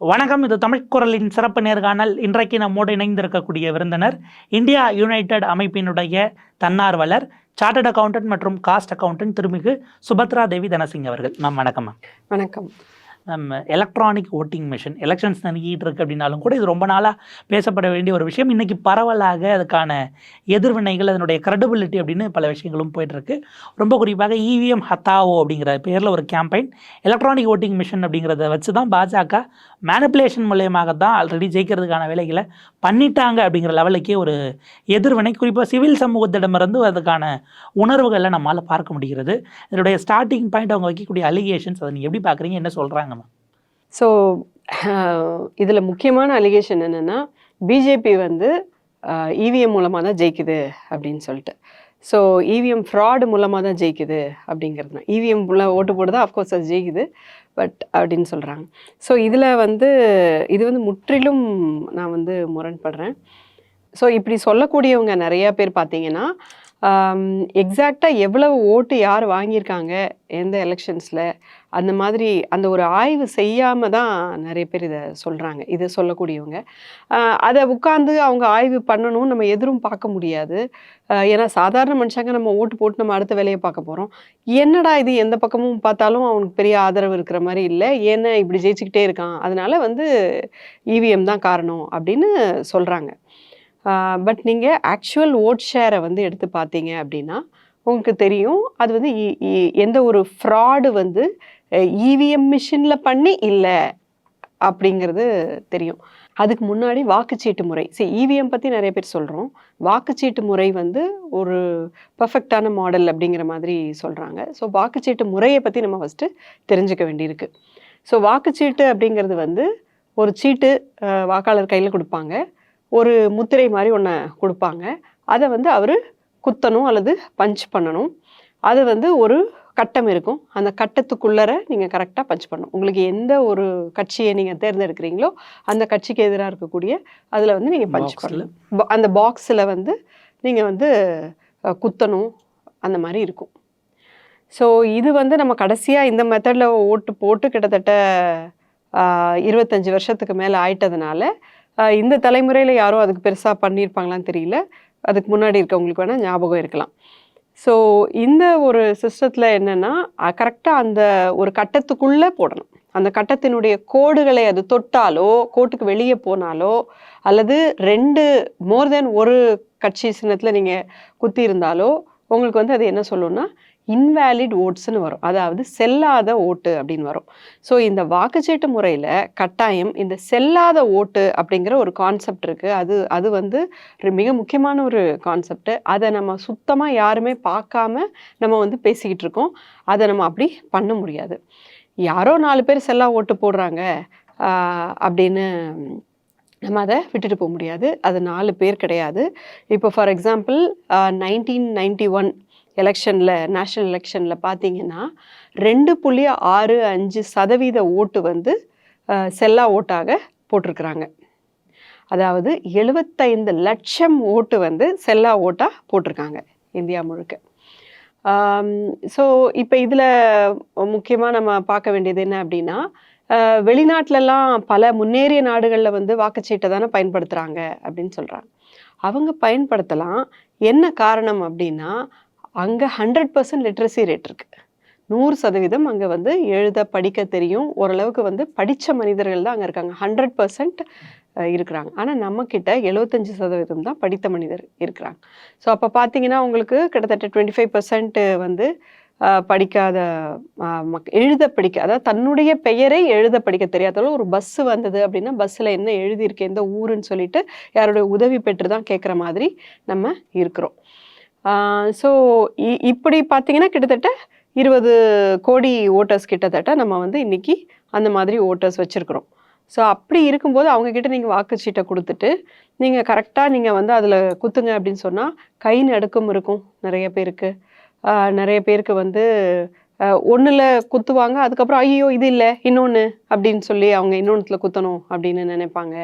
வணக்கம். இது தமிழ் குரலின் சிறப்பு நேர்காணல். இன்றைக்கு நம்மோடு இணைந்திருக்கக்கூடிய விருந்தினர் இந்தியா யுனைடெட் அமைப்பினுடைய தன்னார்வலர் சார்ட்டர்ட் அக்கவுண்டன்ட் மற்றும் காஸ்ட் அக்கவுண்டன்ட் திருமிகு சுபத்ரா தேவி தனசிங் அவர்கள். மேம் வணக்கம் வணக்கம். எலக்ட்ரானிக் ஓட்டிங் மிஷின் எலெக்ஷன்ஸ் நெருங்கிட்டு இருக்கு அப்படின்னாலும் கூட இது ரொம்ப நாளாக பேசப்பட வேண்டிய ஒரு விஷயம். இன்னைக்கு பரவலாக அதுக்கான எதிர்வினைகள் அதனுடைய credibility அப்படின்னு பல விஷயங்களும் போயிட்டு இருக்கு ரொம்ப குறிப்பாக E இவிஎம் ஹத்தாவோ அப்படிங்கிற பேரில் ஒரு கேம்பெயின் எலக்ட்ரானிக் ஓட்டிங் மிஷின் அப்படிங்கிறத வச்சு தான் பாஜக மேனிப்புலேஷன் மூலியமாக தான் ஆல்ரெடி ஜெயிக்கிறதுக்கான வேலைகளை பண்ணிட்டாங்க அப்படிங்கிற லெவலுக்கே ஒரு எதிர்வினை. குறிப்பாக சிவில் சமூகத்திடமிருந்து அதுக்கான உணர்வுகளை நம்மளால் பார்க்க முடிகிறது. இதனுடைய ஸ்டார்டிங் பாயிண்ட் அவங்க வைக்கக்கூடிய அலிகேஷன்ஸ் அதை நீங்கள் எப்படி பார்க்குறீங்க? என்ன சொல்கிறாங்க ஸோ இதில் முக்கியமான அலிகேஷன் என்னென்னா பிஜேபி வந்து இவிஎம் மூலமாக தான் ஜெயிக்குது அப்படின்னு சொல்லிட்டு. ஸோ இவிஎம் ஃப்ராடு மூலமாக தான் ஜெயிக்குது அப்படிங்கிறது தான். இவிஎம் ஓட்டு போடுதா அஃப்கோர்ஸ் அது ஜெயிக்குது. பட் அப்படின்னு சொல்கிறாங்க ஸோ இதில் வந்து இது வந்து முற்றிலும் நான் வந்து முரண்படுறேன். ஸோ இப்படி சொல்லக்கூடியவங்க நிறையா பேர் பார்த்தீங்கன்னா எக்ஸாக்டாக எவ்வளவு ஓட்டு யார் வாங்கியிருக்காங்க எந்த எலெக்ஷன்ஸில் அந்த மாதிரி அந்த ஒரு ஆய்வு செய்யாமல் தான் நிறைய பேர் இதை சொல்கிறாங்க இதை சொல்லக்கூடியவங்க. அதை உட்காந்து அவங்க ஆய்வு பண்ணணும் நம்ம எதிரும் பார்க்க முடியாது. ஏன்னா சாதாரண மனுஷங்க நம்ம ஓட்டு போட்டு நம்ம அடுத்த வேலையை பார்க்க போகிறோம் என்னடா இது எந்த பக்கமும் பார்த்தாலும் அவனுக்கு பெரிய ஆதரவு இருக்கிற மாதிரி இல்லை ஏன்னா இப்படி ஜெயிச்சுக்கிட்டே இருக்கான். அதனால வந்து இவிஎம் தான் காரணம் அப்படின்னு சொல்கிறாங்க பட் நீங்கள் ஆக்சுவல் ஓட் ஷேரை வந்து எடுத்து பார்த்தீங்க அப்படின்னா உங்களுக்கு தெரியும். அது வந்து இ- இ- எந்த ஒரு ஃப்ராடு வந்து இவிஎம் மிஷினில் பண்ணி இல்லை அப்படிங்கிறது தெரியும். அதுக்கு முன்னாடி வாக்குச்சீட்டு முறை. சரி இவிஎம் பற்றி நிறைய பேர் சொல்கிறோம் வாக்குச்சீட்டு முறை வந்து ஒரு பர்ஃபெக்டான மாடல் அப்படிங்கிற மாதிரி சொல்கிறாங்க ஸோ வாக்குச்சீட்டு முறையை பற்றி நம்ம ஃபஸ்ட்டு தெரிஞ்சுக்க வேண்டியிருக்கு. ஸோ வாக்குச்சீட்டு அப்படிங்கிறது வந்து ஒரு சீட்டு வாக்காளர் கையில் கொடுப்பாங்க. ஒரு முத்திரை மாதிரி ஒன்று கொடுப்பாங்க. அதை வந்து அவர் குத்தணும் அல்லது பஞ்ச் பண்ணணும். அது வந்து ஒரு கட்டம் இருக்கும். அந்த கட்டத்துக்குள்ளர நீங்கள் கரெக்டாக பஞ்ச் பண்ணணும். உங்களுக்கு எந்த ஒரு கட்சியை நீங்கள் தேர்ந்தெடுக்கிறீங்களோ அந்த கட்சிக்கு எதிராக இருக்கக்கூடிய அதில் வந்து நீங்கள் பஞ்ச் Box ல. பண்ணணும். ப- அந்த பாக்ஸில் வந்து நீங்கள் வந்து குத்தணும். அந்த மாதிரி இருக்கும். ஸோ இது வந்து நம்ம கடைசியாக இந்த மெத்தடில் ஓட்டு போட்டு கிட்டத்தட்ட இருபத்தஞ்சு வருஷத்துக்கு மேலே ஆயிட்டதுனால இந்த தலைமுறையில் யாரும் அதுக்கு பெருசாக பண்ணியிருப்பாங்களான்னு தெரியல. அதுக்கு முன்னாடி இருக்கவங்களுக்கு வேணால் ஞாபகம் இருக்கலாம். ஸோ இந்த ஒரு சிஸ்டத்தில் என்னென்னா கரெக்டாக அந்த ஒரு கட்டத்துக்குள்ளே போடணும். அந்த கட்டத்தினுடைய கோடுகளை அது தொட்டாலோ கோட்டுக்கு வெளியே போனாலோ அல்லது ரெண்டு மோர் தென் ஒரு கட்சி சின்னத்தில் நீங்கள் குத்தி இருந்தாலோ உங்களுக்கு வந்து அது என்ன சொல்லணும்னா இன்வேலிட் ஓட்ஸ்னு வரும். அதாவது செல்லாத ஓட்டு அப்படின்னு வரும். ஸோ இந்த வாக்குச்சீட்டு முறையில் கட்டாயம் இந்த செல்லாத ஓட்டு அப்படிங்கிற ஒரு கான்செப்ட் இருக்குது அது அது வந்து மிக முக்கியமான ஒரு கான்செப்ட் அதை நம்ம சுத்தமாக யாருமே பார்க்காம நம்ம வந்து பேசிக்கிட்டு இருக்கோம். அதை நம்ம அப்படி பண்ண முடியாது. யாரோ நாலு பேர் செல்லா ஓட்டு போடுறாங்க அப்படின்னு நம்ம அதை விட்டுட்டு போக முடியாது. அது நாலு பேர் கிடையாது. இப்போ for example nineteen ninety one எலெக்ஷனில் நேஷ்னல் எலெக்ஷனில் பார்த்தீங்கன்னா ரெண்டு புள்ளி ஆறு அஞ்சு சதவீத ஓட்டு வந்து செல்லா ஓட்டாக போட்டிருக்கிறாங்க. அதாவது எழுபத்தைந்து லட்சம் ஓட்டு வந்து செல்லா ஓட்டாக போட்டிருக்காங்க இந்தியா முழுக்க. ஸோ இப்போ இதில் முக்கியமாக நம்ம பார்க்க வேண்டியது என்ன அப்படின்னா வெளிநாட்டிலலாம் பல முன்னேறிய நாடுகளில் வந்து வாக்குச்சீட்டை தானே பயன்படுத்துகிறாங்க அப்படின்னு சொல்கிறாங்க அவங்க பயன்படுத்தலாம். என்ன காரணம் அப்படின்னா அங்கே ஹண்ட்ரட் பர்சன்ட் லிட்ரஸி ரேட் இருக்குது நூறு சதவீதம் அங்கே வந்து எழுத படிக்க தெரியும். ஓரளவுக்கு வந்து படித்த மனிதர்கள் தான் அங்கே இருக்காங்க. ஹண்ட்ரட் பர்சன்ட் இருக்கிறாங்க. ஆனால் நம்மக்கிட்ட எழுபத்தஞ்சி சதவீதம் தான் படித்த மனிதர் இருக்கிறாங்க. ஸோ அப்போ பார்த்தீங்கன்னா உங்களுக்கு கிட்டத்தட்ட டுவெண்ட்டி ஃபைவ் வந்து படிக்காத மக் எழுத படிக்க அதாவது தன்னுடைய பெயரை எழுத படிக்க தெரியாதவங்க ஒரு பஸ்ஸு வந்தது அப்படின்னா பஸ்ஸில் என்ன எழுதியிருக்கேன் எந்த ஊருன்னு சொல்லிட்டு யாருடைய உதவி பெற்று தான் கேட்குற மாதிரி நம்ம இருக்கிறோம். ஸோ இப்படி பார்த்தீங்கன்னா கிட்டத்தட்ட இருபது கோடி ஓட்டர்ஸ் கிட்டத்தட்ட நம்ம வந்து இன்றைக்கி அந்த மாதிரி ஓட்டர்ஸ் வச்சுருக்குறோம். ஸோ அப்படி இருக்கும்போது அவங்கக்கிட்ட நீங்கள் வாக்குச்சீட்டை கொடுத்துட்டு நீங்கள் கரெக்டாக நீங்கள் வந்து அதில் குத்துங்க அப்படின்னு சொன்னால் கை நடுக்கம் இருக்கும் நிறைய பேருக்கு. நிறைய பேருக்கு வந்து ஒன்றில் குத்துவாங்க. அதுக்கப்புறம் ஐயோ இது இல்லை. இன்னொன்று அப்படின்னு சொல்லி அவங்க இன்னொன்றுல குத்தணும் அப்படின்னு நினைப்பாங்க.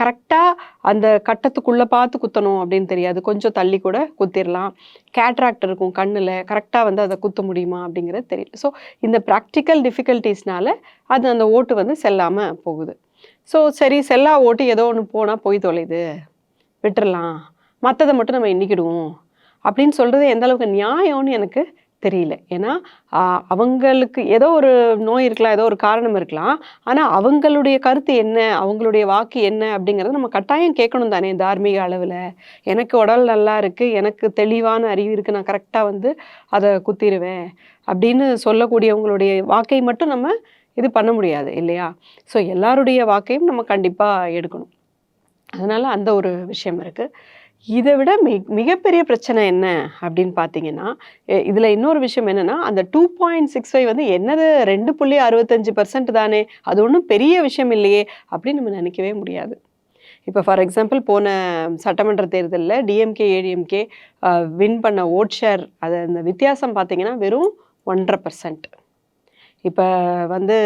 கரெக்டாக அந்த கட்டத்துக்குள்ளே பார்த்து குத்தணும் அப்படின்னு தெரியாது. கொஞ்சம் தள்ளி கூட குத்திடலாம் கேட்ராக்ட் இருக்கும் கண்ணில். கரெக்டாக வந்து அதை குத்த முடியுமா அப்படிங்கிறது தெரியல. ஸோ இந்த ப்ராக்டிக்கல் டிஃபிகல்ட்டிஸ்னால அது அந்த ஓட்டு வந்து செல்லாமல் போகுது. ஸோ சரி செல்லா ஓட்டு ஏதோ ஒன்று போனால் போய் தொலையுது. விட்டுறலாம். மற்றதை மட்டும் நம்ம எண்ணிக்கிடுவோம். அப்படின்னு சொல்கிறது எந்த அளவுக்கு நியாயம்னு எனக்கு தெரியல. ஏன்னா அவங்களுக்கு ஏதோ ஒரு நோய் இருக்கலாம் ஏதோ ஒரு காரணம் இருக்கலாம். ஆனால் அவங்களுடைய கருத்து என்ன? அவங்களுடைய வாக்கு என்ன? அப்படிங்கிறத நம்ம கட்டாயம் கேட்கணும் தானே தார்மீக அளவில். எனக்கு உடல் நல்லா இருக்குது எனக்கு தெளிவான அறிவு இருக்குது நான் கரெக்டாக வந்து அதை குத்திடுவேன் அப்படின்னு சொல்லக்கூடியவங்களுடைய வாக்கை மட்டும் நம்ம இது பண்ண முடியாது இல்லையா? ஸோ எல்லாருடைய வாக்கையும் நம்ம கண்டிப்பாக எடுக்கணும். அதனால் அந்த ஒரு விஷயம் இருக்குது இதை விட மிக மிகப்பெரிய பிரச்சனை என்ன அப்படின்னு பார்த்தீங்கன்னா இதில் இன்னொரு விஷயம் என்னென்னா அந்த டூ பாயிண்ட் சிக்ஸ் ஃபைவ் வந்து என்னது ரெண்டு புள்ளி அறுபத்தஞ்சு பர்சன்ட் தானே அது ஒன்றும் பெரிய விஷயம் இல்லையே அப்படின்னு நம்ம நினைக்கவே முடியாது. இப்போ ஃபார் எக்ஸாம்பிள் போன சட்டமன்ற தேர்தலில் டிஎம்கே ஏடிஎம்கே வின் பண்ண ஓட் ஷேர் அது அந்த வித்தியாசம் பார்த்தீங்கன்னா வெறும் ஒன்றரை பர்சன்ட் இப்போ வந்து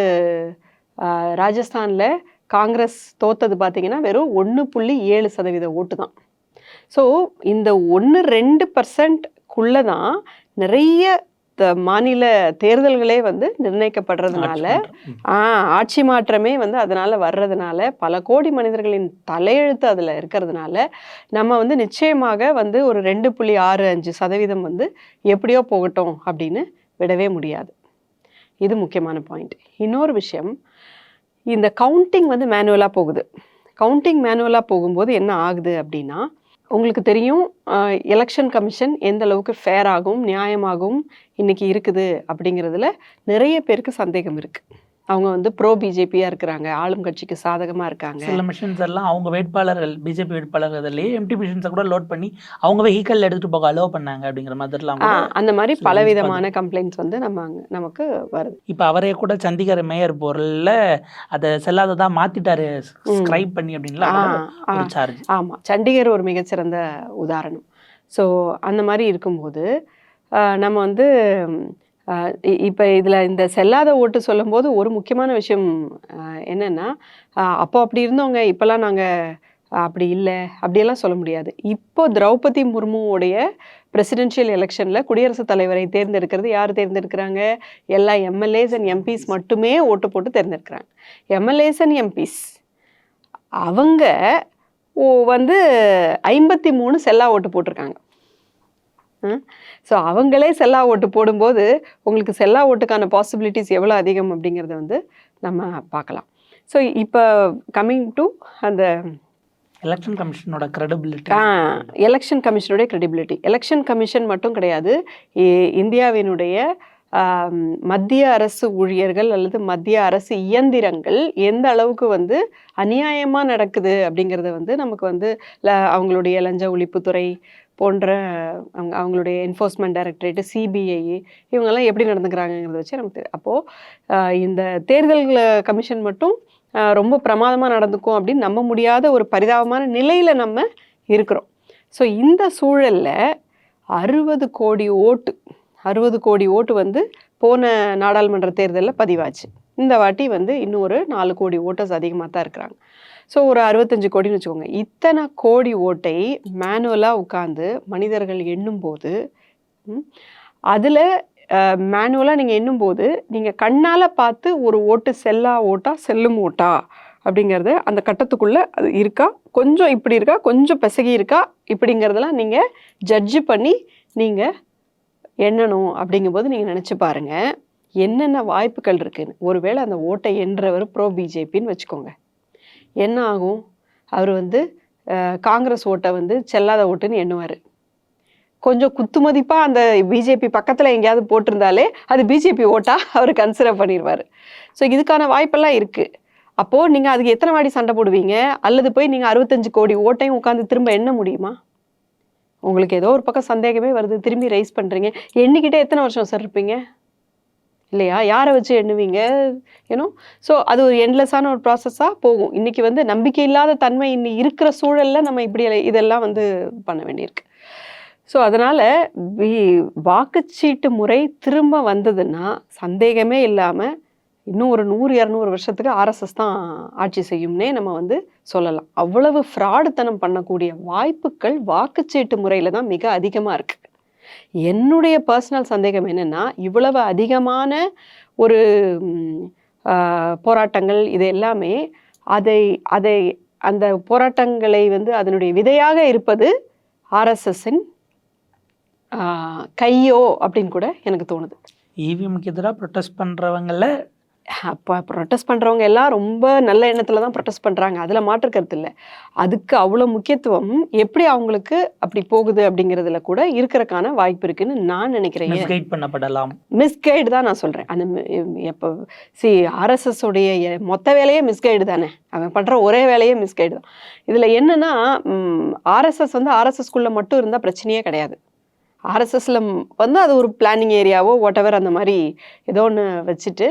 ராஜஸ்தானில் காங்கிரஸ் தோத்தது பார்த்தீங்கன்னா வெறும் ஒன்று புள்ளி ஏழு சதவீத ஓட்டு தான். ஸோ இந்த ஒன்று ரெண்டு பர்சன்ட்குள்ளே தான் நிறைய த- மாநில தேர்தல்களே வந்து நிர்ணயிக்கப்படுறதுனால ஆட்சி மாற்றமே. வந்து அதனால வர்றதுனால பல கோடி மனிதர்களின் தலையெழுத்து அதில் இருக்கிறதுனால நம்ம வந்து நிச்சயமாக வந்து ஒரு ரெண்டு புள்ளி ஆறு அஞ்சு சதவீதம் வந்து எப்படியோ போகட்டும் அப்படின்னு விடவே முடியாது. இது முக்கியமான பாயிண்ட். இன்னொரு விஷயம் இந்த கவுண்டிங் வந்து மேனுவலாக போகுது. கவுண்டிங் மேனுவலாக போகும்போது என்ன ஆகுது அப்படின்னா உங்களுக்கு தெரியும் எலெக்ஷன் கமிஷன் எந்த அளவுக்கு ஃபேராகவும் நியாயமாகவும் இன்றைக்கி இருக்குது அப்படிங்கிறதுல நிறைய பேருக்கு சந்தேகம் இருக்குது அவங்க வந்து ப்ரோ பிஜேபியாக இருக்கிறாங்க. ஆளும் கட்சிக்கு சாதகமாக இருக்காங்க. சில மிஷின்ஸ் எல்லாம் அவங்க வேட்பாளர்கள் பிஜேபி வேட்பாளர்கள்லேயே எம்டி மிஷின்ஸை கூட லோட் பண்ணி அவங்க வெஹிக்கல் எடுத்துட்டு போக அலோவ் பண்ணாங்க அப்படிங்கிற மாதிரிலாம் அந்த மாதிரி பலவிதமான கம்ப்ளைண்ட்ஸ் வந்து நம்ம நமக்கு வருது. இப்போ அவரே கூட சண்டிகர் மேயர் போரில் அதை செல்லாததா மாத்திட்டாரு ஸ்கிரைப் பண்ணி அப்படின்லாம் ஆமாம் சண்டிகர் ஒரு மிகச்சிறந்த உதாரணம். ஸோ அந்த மாதிரி இருக்கும்போது நம்ம வந்து இப்போ இதில் இந்த செல்லாத ஓட்டு சொல்லும்போது ஒரு முக்கியமான விஷயம் என்னன்னா அப்போ அப்படி இருந்தவங்க இப்போல்லாம் நாங்கள் அப்படி இல்லை அப்படியெல்லாம் சொல்ல முடியாது. இப்போ திரௌபதி முர்முவோடைய பிரசிடென்ஷியல் எலெக்ஷனில் குடியரசுத் தலைவரை தேர்ந்தெடுக்கிறது யார் தேர்ந்தெடுக்கிறாங்க? எல்லா எம்எல்ஏஸ் அண்ட் எம்பிஸ் மட்டுமே ஓட்டு போட்டு தேர்ந்தெடுக்கிறாங்க. எம்எல்ஏஸ் அண்ட் எம்பிஸ் அவங்க ஓ வந்து ஐம்பத்தி மூணு செல்லா ஓட்டு போட்டிருக்காங்க. ஸோ அவங்களே செல்லா ஓட்டு போடும்போது உங்களுக்கு செல்லா ஓட்டுக்கான பாசிபிலிட்டிஸ் எவ்வளோ அதிகம் அப்படிங்கிறத வந்து நம்ம பார்க்கலாம். ஸோ இப்போ கம்மிங் டு அந்த எலெக்ஷன் கமிஷனோட கிரெடிபிலிட்டி எலெக்ஷன் கமிஷனுடைய credibility. எலெக்ஷன் கமிஷன் மட்டும் கிடையாது. இந்தியாவினுடைய மத்திய அரசு ஊழியர்கள் அல்லது மத்திய அரசு இயந்திரங்கள் எந்த அளவுக்கு வந்து அநியாயமாக நடக்குது அப்படிங்கிறத வந்து நமக்கு வந்து ல- அவங்களுடைய லஞ்ச ஒழிப்புத்துறை போன்ற அவங்க அவங்களுடைய என்ஃபோர்ஸ்மெண்ட் டைரக்டரேட்டு சிபிஐ இவங்கெல்லாம் எப்படி நடந்துக்கிறாங்கங்கிறத வச்சு நமக்கு தெரியும் அப்போது இந்த தேர்தல் கமிஷன் மட்டும் ரொம்ப பிரமாதமாக நடந்துக்கும் அப்படின்னு நம்ப முடியாத ஒரு பரிதாபமான நிலையில் நம்ம இருக்கிறோம். ஸோ இந்த சூழலில் அறுபது கோடி ஓட்டு அறுபது கோடி ஓட்டு வந்து போன நாடாளுமன்ற தேர்தலில் பதிவாச்சு. இந்த வாட்டி வந்து இன்னும் ஒரு நாலு கோடி ஓட்டர்ஸ் அதிகமாக தான் இருக்கிறாங்க. ஸோ ஒரு அறுபத்தஞ்சு கோடின்னு வச்சுக்கோங்க. இத்தனை கோடி ஓட்டை மேனுவலாக உட்காந்து மனிதர்கள் எண்ணும்போது அதில் மேனுவலாக நீங்கள் எண்ணும்போது நீங்கள் கண்ணால் பார்த்து ஒரு ஓட்டு செல்லா ஓட்டா செல்லும் ஓட்டா அப்படிங்கிறத அந்த கட்டத்துக்குள்ளே அது இருக்கா? கொஞ்சம் இப்படி இருக்கா? கொஞ்சம் பிசகி இருக்கா? இப்படிங்கிறதெல்லாம் நீங்கள் ஜட்ஜு பண்ணி நீங்கள் எண்ணணும் அப்படிங்கும்போது நீங்கள் நினச்சி பாருங்கள் என்னென்ன வாய்ப்புகள் இருக்குன்னு. ஒருவேளை அந்த ஓட்டை எண்ணுறவர் ப்ரோ பிஜேபின்னு வச்சுக்கோங்க. என்ன ஆகும்? அவர் வந்து காங்கிரஸ் ஓட்டை வந்து செல்லாத ஓட்டுன்னு எண்ணுவார். கொஞ்சம் குத்துமதிப்பாக அந்த பிஜேபி பக்கத்தில் எங்கேயாவது போட்டிருந்தாலே அது பிஜேபி ஓட்டா அவர் கன்சிடர் பண்ணிடுவார் ஸோ இதுக்கான வாய்ப்பெல்லாம் இருக்குது அப்போது நீங்கள் அதுக்கு எத்தனை வாடி சண்டை போடுவீங்க? அல்லது போய் நீங்கள் அறுபத்தஞ்சு கோடி ஓட்டையும் உட்காந்து திரும்ப எண்ண முடியுமா? உங்களுக்கு ஏதோ ஒரு பக்கம் சந்தேகமே வருது. திரும்பி ரைஸ் பண்ணுறீங்க எண்ணிக்கிட்டே எத்தனை வருஷம் சார் இருப்பீங்க? இல்லையா? யாரை வச்சு எண்ணுவீங்க? ஏன்னோ ஸோ அது ஒரு என்லெஸ்ஸான ஒரு ப்ராசஸாக போகும். இன்றைக்கி வந்து நம்பிக்கை இல்லாத தன்மை இன்னி இருக்கிற சூழலில் நம்ம இப்படி இதெல்லாம் வந்து பண்ண வேண்டியிருக்கு. ஸோ அதனால் வாக்குச்சீட்டு முறை திரும்ப வந்ததுன்னா சந்தேகமே இல்லாமல் இன்னும் ஒரு நூறு இரநூறு வருஷத்துக்கு ஆர்எஸ்எஸ் தான் ஆட்சி செய்யும்னே நம்ம வந்து சொல்லலாம். அவ்வளவு ஃப்ராடுத்தனம் பண்ணக்கூடிய வாய்ப்புகள் வாக்குச்சீட்டு முறையில் தான் மிக அதிகமாக இருக்குது என்னுடைய பர்சனல் சந்தேகம் என்னென்னா இவ்வளவு அதிகமான ஒரு போராட்டங்கள் இது எல்லாமே அதை அதை அந்த போராட்டங்களை வந்து அதனுடைய விதையாக இருப்பது ஆர்எஸ்எஸ்ஸின் கையோ அப்படின்னு கூட எனக்கு தோணுது. இவிஎம்க்கு எதிராக ப்ரொட்டஸ்ட் பண்ணுறவங்கள அப்போ ப்ரொட்டஸ்ட் பண்ணுறவங்க எல்லாம் ரொம்ப நல்ல எண்ணத்தில் தான் ப்ரொட்டஸ்ட் பண்ணுறாங்க அதில் மாற்று கருத்து இல்லை. அதுக்கு அவ்வளோ முக்கியத்துவம் எப்படி அவங்களுக்கு அப்படி போகுது அப்படிங்கிறதுல கூட இருக்கிறக்கான வாய்ப்பு இருக்குன்னு நான் நினைக்கிறேன். மிஸ்கைட் பண்ணப்படலாம். மிஸ்கைடு தான் நான் சொல்கிறேன் அந்த எப்போ சி ஆர்எஸ்எஸ் உடைய மொத்த வேலையே மிஸ்கைடு தானே. அவன் பண்ணுற ஒரே வேலையே மிஸ்கைடு தான். இதில் என்னன்னா ஆர்எஸ்எஸ் வந்து ஆர்எஸ்எஸ்குள்ளே மட்டும் இருந்தால் பிரச்சனையே கிடையாது. ஆர்எஸ்எஸ்ல வந்து அது ஒரு பிளானிங் ஏரியாவோ whatever அந்த மாதிரி ஏதோ ஒன்று வச்சுட்டு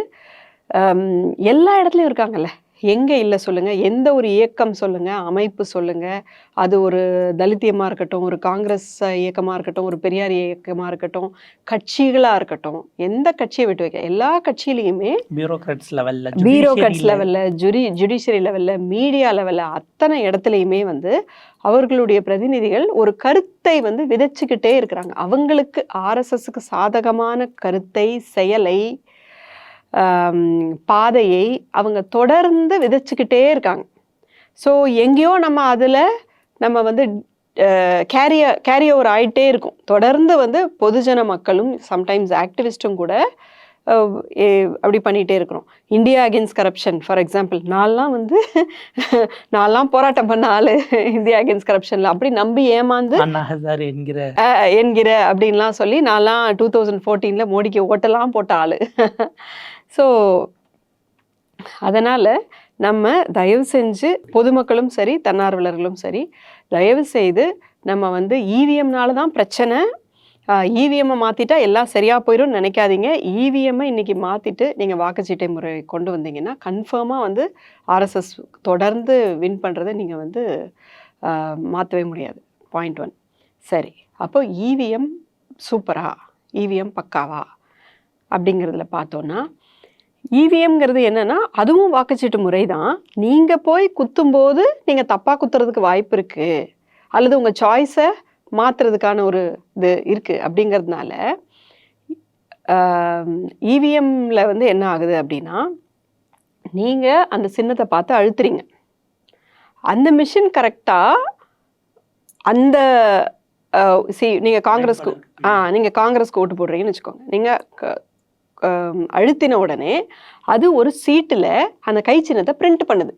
எல்லா இடத்துலையும் இருக்காங்கல்ல. எங்கே இல்லை சொல்லுங்கள் எந்த ஒரு இயக்கம் சொல்லுங்கள் அமைப்பு சொல்லுங்கள் அது ஒரு தலித்தியமாக இருக்கட்டும் ஒரு காங்கிரஸ் இயக்கமாக இருக்கட்டும் ஒரு பெரியார் இயக்கமாக இருக்கட்டும் கட்சிகளாக இருக்கட்டும் எந்த கட்சியை விட்டு வைக்க எல்லா கட்சியிலையுமே பியூரோக்ராட்ஸ் லெவலில் பியூரோக்ராட்ஸ் லெவலில் ஜுரி ஜுடிஷியரி லெவலில் மீடியா லெவலில் அத்தனை இடத்துலையுமே வந்து அவர்களுடைய பிரதிநிதிகள் ஒரு கருத்தை வந்து விதைச்சுக்கிட்டே இருக்கிறாங்க. அவங்களுக்கு ஆர்எஸ்எஸ்க்கு சாதகமான கருத்தை செயலை பாதையை அவங்க தொடர்ந்து விதைச்சுக்கிட்டே இருக்காங்க. ஸோ எங்கேயோ நம்ம அதில் நம்ம வந்து கேரிய கேரி ஓவர் ஆயிட்டே இருக்கும். தொடர்ந்து வந்து பொதுஜன மக்களும் சம்டைம்ஸ் ஆக்டிவிஸ்ட்டும் கூட அப்படி பண்ணிகிட்டே இருக்கிறோம். India against corruption for example நான்லாம் வந்து நான்லாம் போராட்டம் பண்ண ஆளு இந்தியா அகேன்ஸ்ட் கரப்ஷனில் அப்படி நம்பி ஏமாந்து என்கிற என்கிற அப்படின்லாம் சொல்லி நான்லாம் டூ தௌசண்ட் ஃபோர்டீனில் மோடிக்கு ஓட்டெல்லாம் போட்ட ஆள். ஸோ அதனால் நம்ம தயவு செஞ்சு பொதுமக்களும் சரி தன்னார்வலர்களும் சரி தயவு செய்து நம்ம வந்து இவிஎம்னால தான் பிரச்சனை. இவிஎம்மை மாற்றிட்டா எல்லாம் சரியாக போயிடும் நினைக்காதீங்க. இவிஎம்மை இன்றைக்கி மாற்றிட்டு நீங்கள் வாக்குச்சீட்டை முறை கொண்டு வந்தீங்கன்னா கன்ஃபார்மாக வந்து ஆர்எஸ்எஸ் தொடர்ந்து வின் பண்ணுறதை நீங்கள் வந்து மாற்றவே முடியாது. பாயிண்ட் ஒன் சரி. அப்போ இவிஎம் சூப்பரா? இவிஎம் பக்காவா? அப்படிங்கிறதுல பார்த்தோன்னா இவிஎம்ங்கிறது என்னன்னா அதுவும் வாக்குச்சீட்டு முறை தான் நீங்கள் போய் குத்தும்போது நீங்கள் தப்பாக குத்துறதுக்கு வாய்ப்பு இருக்குது அல்லது உங்கள் சாய்ஸை மாற்றுறதுக்கான ஒரு இது இருக்குது அப்படிங்கிறதுனால இவிஎம்ல வந்து என்ன ஆகுது அப்படின்னா நீங்கள் அந்த சின்னத்தை பார்த்து அழுத்துறீங்க. அந்த மிஷின் கரெக்டாக அந்த சி நீங்கள் காங்கிரஸ்க்கு ஆ நீங்கள் காங்கிரஸ்க்கு ஓட்டு போடுறீங்கன்னு வச்சுக்கோங்க. நீங்கள் அழுத்தின உடனே அது ஒரு சீட்டில் அந்த கை சின்னத்தை பிரிண்ட் பண்ணுது.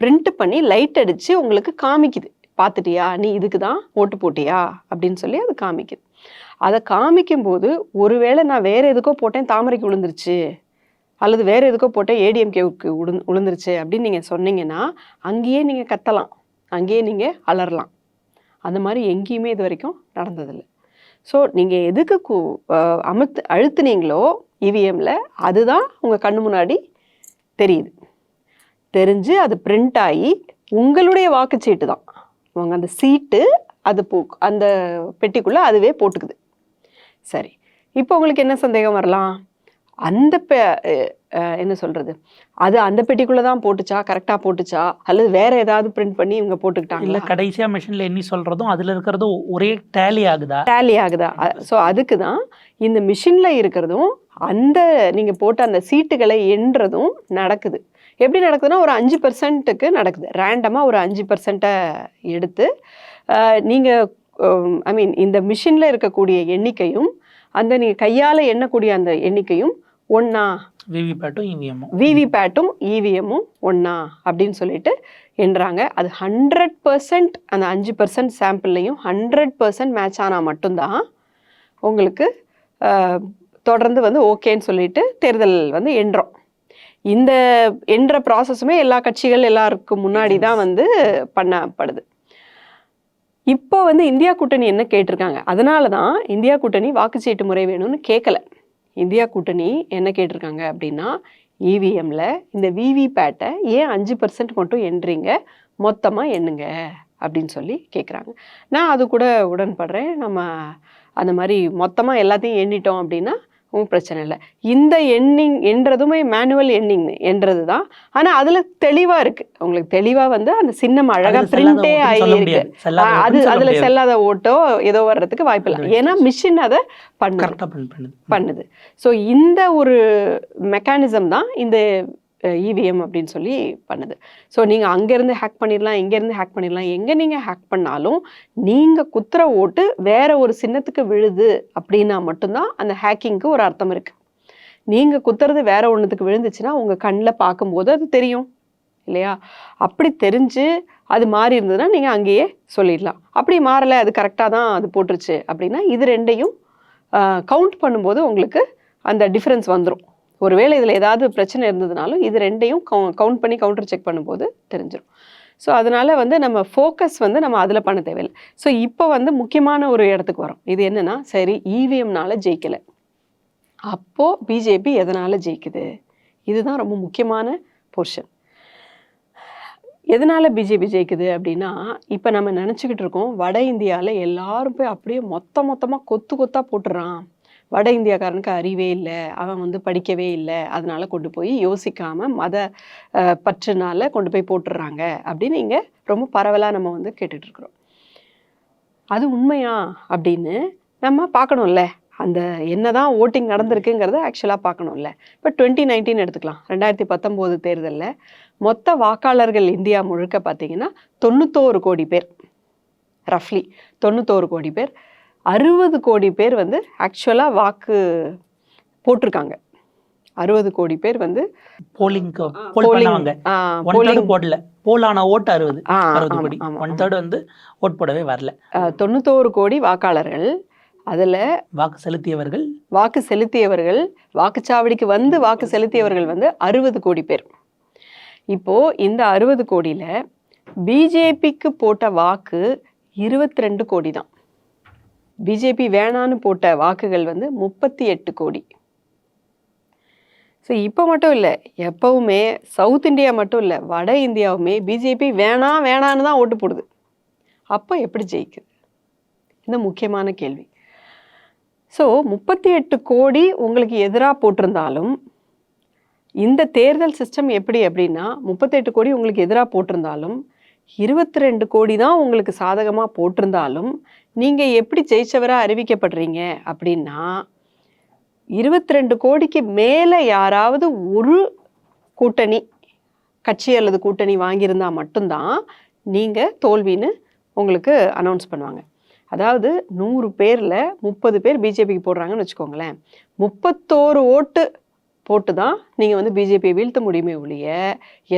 பிரிண்ட் பண்ணி லைட் அடித்து உங்களுக்கு காமிக்குது. பார்த்துட்டியா? நீ இதுக்கு தான் ஓட்டு போட்டியா? அப்படின்னு சொல்லி அது காமிக்குது. அதை காமிக்கும்போது ஒருவேளை நான் வேறு எதுக்கோ போட்டேன் தாமரைக்கு விழுந்துருச்சு. அல்லது வேறு எதுக்கோ போட்டேன் ஏடிஎம்கேவுக்கு உழு விழுந்துருச்சு அப்படின்னு நீங்கள் சொன்னீங்கன்னா அங்கேயே நீங்கள் கத்தலாம். அங்கேயே நீங்கள் அலறலாம். அந்த மாதிரி எங்கேயுமே இது வரைக்கும் நடந்ததில்லை. ஸோ நீங்கள் எதுக்கு கூ அமுத்து அழுத்துனீங்களோ இவிஎம்மில் அதுதான் உங்கள் கண்ணு முன்னாடி தெரியுது. தெரிஞ்சு அது பிரிண்ட் ஆகி உங்களுடைய வாக்குச்சீட்டு தான். உங்கள் அந்த சீட்டு அது போ அந்த பெட்டிக்குள்ளே அதுவே போட்டுக்குது. சரி. இப்போ உங்களுக்கு என்ன சந்தேகம் வரலாம்? அந்த பெ என்ன சொல்கிறது அது அந்த பெட்டிக்குள்ளே தான் போட்டுச்சா? கரெக்டாக போட்டுச்சா? அல்லது வேற ஏதாவது பிரிண்ட் பண்ணி இவங்க இல்ல போட்டுக்கிட்டாங்களா கடைசியா மிஷின்ல எண்ணி சொல்றதும் அதுல இருக்கிறதும் ஒரே டேலி ஆகுதா? டேலி ஆகுதா? ஸோ அதுக்கு தான் இந்த மிஷினில் இருக்கிறதும் அந்த நீங்கள் போட்ட அந்த சீட்டுகளை எண்றதும் நடக்குது. எப்படி நடக்குதுன்னா ஒரு அஞ்சு பர்சன்ட்டுக்கு நடக்குது. ரேண்டமாக ஒரு அஞ்சு பர்சன்ட்டை எடுத்து நீங்கள் ஐ மீன் இந்த மிஷினில் இருக்கக்கூடிய எண்ணிக்கையும் அந்த நீங்கள் கையால் எண்ணக்கூடிய அந்த எண்ணிக்கையும் ஒன்றா விவிபேட்டும் இவிஎம்மும் விவிபேட்டும் இவிஎம்மும் ஒன்றா அப்படின்னு சொல்லிட்டு எண்ணுறாங்க அது ஹண்ட்ரட் பர்சன்ட் அந்த அஞ்சு பர்சன்ட் சாம்பிள்லையும் ஹண்ட்ரட் பர்சன்ட் மேட்ச் ஆனால் மட்டும்தான் உங்களுக்கு தொடர்ந்து வந்து ஓகேன்னு சொல்லிட்டு தேர்தல் வந்து எண்ணுறோம் இந்த எண்ற ப்ராசஸுமே எல்லா கட்சிகள் எல்லாருக்கும் முன்னாடி தான் வந்து பண்ணப்படுது. இப்போ வந்து இந்தியா கூட்டணி என்ன கேட்டிருக்காங்க? அதனால தான் இந்தியா கூட்டணி வாக்குச்சீட்டு முறை வேணும்னு கேட்கல இந்தியா கூட்டணி என்ன கேட்டிருக்காங்க அப்படின்னா இவிஎம்மில் இந்த விவிபேட்டை ஏன் அஞ்சு பர்சன்ட் மட்டும் எண்றீங்க? மொத்தமாக எண்ணுங்க அப்படின்னு சொல்லி கேட்குறாங்க நான் அது கூட உடன்படுறேன். நம்ம அந்த மாதிரி மொத்தமாக எல்லாத்தையும் எண்ணிட்டோம் அப்படின்னா ஒன்றும் பிரச்சனை இல்லை. இந்த எண்ணிங் என்றதுமே மேனுவல் எண்ணிங் என்றது தான் ஆனால் அதில் தெளிவாக இருக்குது உங்களுக்கு தெளிவாக வந்து அந்த சின்னம் அழகாக பிரிண்டே ஓட்டுன்னு சொல்ல ஆகி இருக்கு முடியாது. செல்லாத ஆ, அது அதில். செல்லாத ஓட்டோ ஏதோ வர்றதுக்கு வாய்ப்பு இல்லை. ஏன்னா மிஷின் அதை பண்ணுது. பண்ணுது. ஸோ இந்த ஒரு மெக்கானிசம் தான் இந்த இவிஎம் அப்படின்னு சொல்லி பண்ணுது. ஸோ நீங்கள் அங்கேருந்து ஹேக் பண்ணிடலாம் இங்கேருந்து ஹேக் பண்ணிடலாம் எங்கே நீங்கள் ஹேக் பண்ணாலும் நீங்கள் குத்துற ஓட்டு வேற ஒரு சின்னத்துக்கு விழுது அப்படின்னா மட்டும்தான் அந்த ஹேக்கிங்க்கு ஒரு அர்த்தம் இருக்குது நீங்கள் குத்துறது வேற ஒன்றுத்துக்கு விழுந்துச்சுன்னா உங்கள் கண்ணில் பார்க்கும்போது அது தெரியும் இல்லையா? அப்படி தெரிஞ்சு அது மாறி இருந்ததுன்னா நீங்கள் அங்கேயே சொல்லிடலாம். அப்படி மாறலை அது கரெக்டாக தான் அது போட்டுருச்சு அப்படின்னா இது ரெண்டையும் கவுண்ட் பண்ணும்போது உங்களுக்கு அந்த டிஃப்ரென்ஸ் வந்துடும் ஒருவேளை இதில் ஏதாவது பிரச்சனை இருந்ததுனாலும் இது ரெண்டையும் கவுண்ட் பண்ணி கவுண்டர் செக் பண்ணும்போது தெரிஞ்சிடும் ஸோ அதனால் வந்து நம்ம ஃபோக்கஸ் வந்து நம்ம அதில் பண்ண தேவையில்லை. ஸோ இப்போ வந்து முக்கியமான ஒரு இடத்துக்கு வரும். இது என்னன்னா சரி இவிஎம்னால ஜெயிக்கலை. அப்போது பிஜேபி எதனால் ஜெயிக்குது? இதுதான் ரொம்ப முக்கியமான போர்ஷன் எதனால் பிஜேபி ஜெயிக்குது அப்படின்னா இப்போ நம்ம நினச்சிக்கிட்டு இருக்கோம் வட இந்தியாவில் எல்லாரும் போய் அப்படியே மொத்த மொத்தமாக கொத்து கொத்தாக போட்டுறான். வட இந்தியாக்காரனுக்கு அறிவே இல்லை அவன் வந்து படிக்கவே இல்லை அதனால கொண்டு போய் யோசிக்காம மத பற்றுனால கொண்டு போய் போட்டுடுறாங்க அப்படின்னு இங்கே ரொம்ப பரவலாக நம்ம வந்து கேட்டுட்ருக்குறோம் அது உண்மையா அப்படின்னு நம்ம பார்க்கணும்ல. அந்த என்னதான் ஓட்டிங் நடந்திருக்குங்கிறத ஆக்சுவலாக பார்க்கணும்ல. இப்போ டுவெண்ட்டி நைன்டீன் எடுத்துக்கலாம். ரெண்டாயிரத்தி பத்தொம்போது தேர்தலில் மொத்த வாக்காளர்கள் இந்தியா முழுக்க பார்த்தீங்கன்னா தொண்ணூத்தோரு கோடி பேர். ரஃப்லி தொண்ணூத்தோரு கோடி பேர். அறுபது கோடி பேர் வந்து ஆக்சுவலாக வாக்கு போட்டிருக்காங்க. அறுபது கோடி பேர் வந்து போலிங் போல் polling- பண்ணவங்க தேர்டு போடல. போலான ஓட்டு அறுபது அறுபது கோடி. ஒன். தேர்டு வந்து ஓட் போடவே வரல. தொண்ணூத்தோரு கோடி வாக்காளர்கள். அதில் வாக்கு செலுத்தியவர்கள். வாக்கு செலுத்தியவர்கள் வாக்குச்சாவடிக்கு வந்து வாக்கு செலுத்தியவர்கள் வந்து அறுபது கோடி பேர். இப்போ இந்த அறுபது கோடியில பிஜேபிக்கு போட்ட வாக்கு இருபத்தி ரெண்டு கோடி தான். பிஜேபி வேணான்னு போட்ட வாக்குகள் வந்து முப்பத்தி எட்டு கோடி. ஸோ இப்போ மட்டும் இல்லை எப்பவுமே சவுத் இந்தியா மட்டும் இல்லை வட இந்தியாவுமே பிஜேபி வேணாம் வேணான்னு தான் ஓட்டு போடுது. அப்போ எப்படி ஜெயிக்குது? இந்த முக்கியமான கேள்வி. ஸோ முப்பத்தி எட்டு கோடி உங்களுக்கு எதிராக போட்டிருந்தாலும் இந்த தேர்தல் சிஸ்டம் எப்படி அப்படின்னா முப்பத்தெட்டு கோடி உங்களுக்கு எதிராக போட்டிருந்தாலும் இருபத்தி ரெண்டு கோடி தான் உங்களுக்கு சாதகமாக போட்டிருந்தாலும் நீங்கள் எப்படி ஜெயிச்சவராக அறிவிக்கப்படுறீங்க அப்படின்னா இருபத்தி ரெண்டு கோடிக்கு மேலே யாராவது ஒரு கூட்டணி கட்சி அல்லது கூட்டணி வாங்கியிருந்தால் மட்டும்தான் நீங்கள் தோல்வின்னு உங்களுக்கு அனௌன்ஸ் பண்ணுவாங்க. அதாவது நூறு பேரில் முப்பது பேர் பிஜேபிக்கு போடுறாங்கன்னு வச்சுக்கோங்களேன். முப்பத்தோரு ஓட்டு போட்டு தான் நீங்கள் வந்து பிஜேபியை வீழ்த்த முடியுமே ஒழிய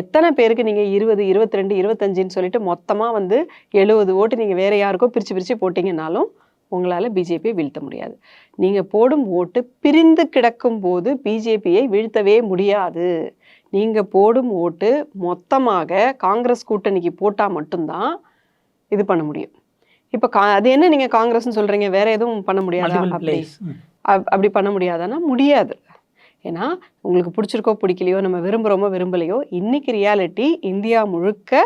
எத்தனை பேருக்கு நீங்கள் இருபது இருபத்தி ரெண்டு இருபத்தஞ்சின்னு சொல்லிட்டு மொத்தமாக வந்து எழுபது ஓட்டு நீங்கள் வேற யாருக்கோ பிரித்து பிரித்து போட்டிங்கனாலும் உங்களால் பிஜேபியை வீழ்த்த முடியாது. நீங்கள் போடும் ஓட்டு பிரிந்து கிடக்கும் போது பிஜேபியை வீழ்த்தவே முடியாது. நீங்கள் போடும் ஓட்டு மொத்தமாக காங்கிரஸ் கூட்டணிக்கு போட்டால் மட்டும்தான் இது பண்ண முடியும். இப்போ கா அது என்ன நீங்கள் காங்கிரஸ்னு சொல்கிறீங்க வேற எதுவும் பண்ண முடியாதா? அப்படி. அப்படி பண்ண முடியாதான்னா முடியாது. ஏன்னா உங்களுக்கு பிடிச்சிருக்கோ பிடிக்கலையோ நம்ம விரும்புகிறோமோ விரும்பலையோ இன்னைக்கு ரியாலிட்டி இந்தியா முழுக்க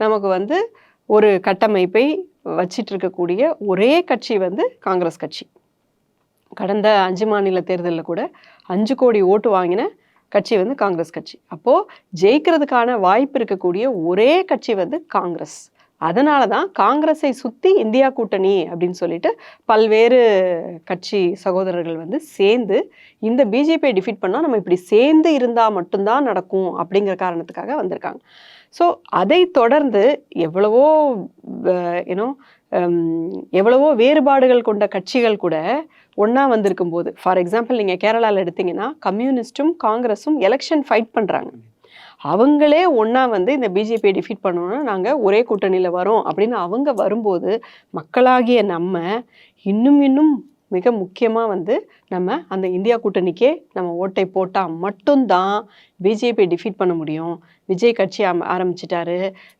நமக்கு வந்து ஒரு கட்டமைப்பை வச்சிட்டு இருக்கக்கூடிய ஒரே கட்சி வந்து காங்கிரஸ் கட்சி. கடந்த அஞ்சு மாநில தேர்தலில் கூட அஞ்சு கோடி ஓட்டு வாங்கின கட்சி வந்து காங்கிரஸ் கட்சி. அப்போது ஜெயிக்கிறதுக்கான வாய்ப்பு இருக்கக்கூடிய ஒரே கட்சி வந்து காங்கிரஸ். அதனால தான் காங்கிரஸை சுற்றி இந்தியா கூட்டணி அப்படின்னு சொல்லிட்டு பல்வேறு கட்சி சகோதரர்கள் வந்து சேர்ந்து இந்த பிஜேபியை டிஃபீட் பண்ணால் நம்ம இப்படி சேர்ந்து இருந்தால் மட்டும்தான் நடக்கும் அப்படிங்கிற காரணத்துக்காக வந்திருக்காங்க. ஸோ அதை தொடர்ந்து எவ்வளவோ யூனோ எவ்வளவோ வேறுபாடுகள் கொண்ட கட்சிகள் கூட ஒன்றா வந்திருக்கும் போது ஃபார் எக்ஸாம்பிள் நீங்கள் கேரளாவில் எடுத்தீங்கன்னா கம்யூனிஸ்ட்டும் காங்கிரஸும் எலெக்ஷன் ஃபைட் பண்ணுறாங்க அவங்களே ஒன்றா வந்து இந்த பிஜேபியை டிஃபீட் பண்ணணும்னா நாங்கள் ஒரே கூட்டணியில் வரோம் அப்படின்னு அவங்க வரும்போது மக்களாகிய நம்ம இன்னும் இன்னும் மிக முக்கியமாக வந்து நம்ம அந்த இந்தியா கூட்டணிக்கே நம்ம ஓட்டை போட்டால் மட்டும்தான் பிஜேபி டிஃபீட் பண்ண முடியும். விஜய் கட்சி ஆம் ஆரம்பிச்சிட்டாரு.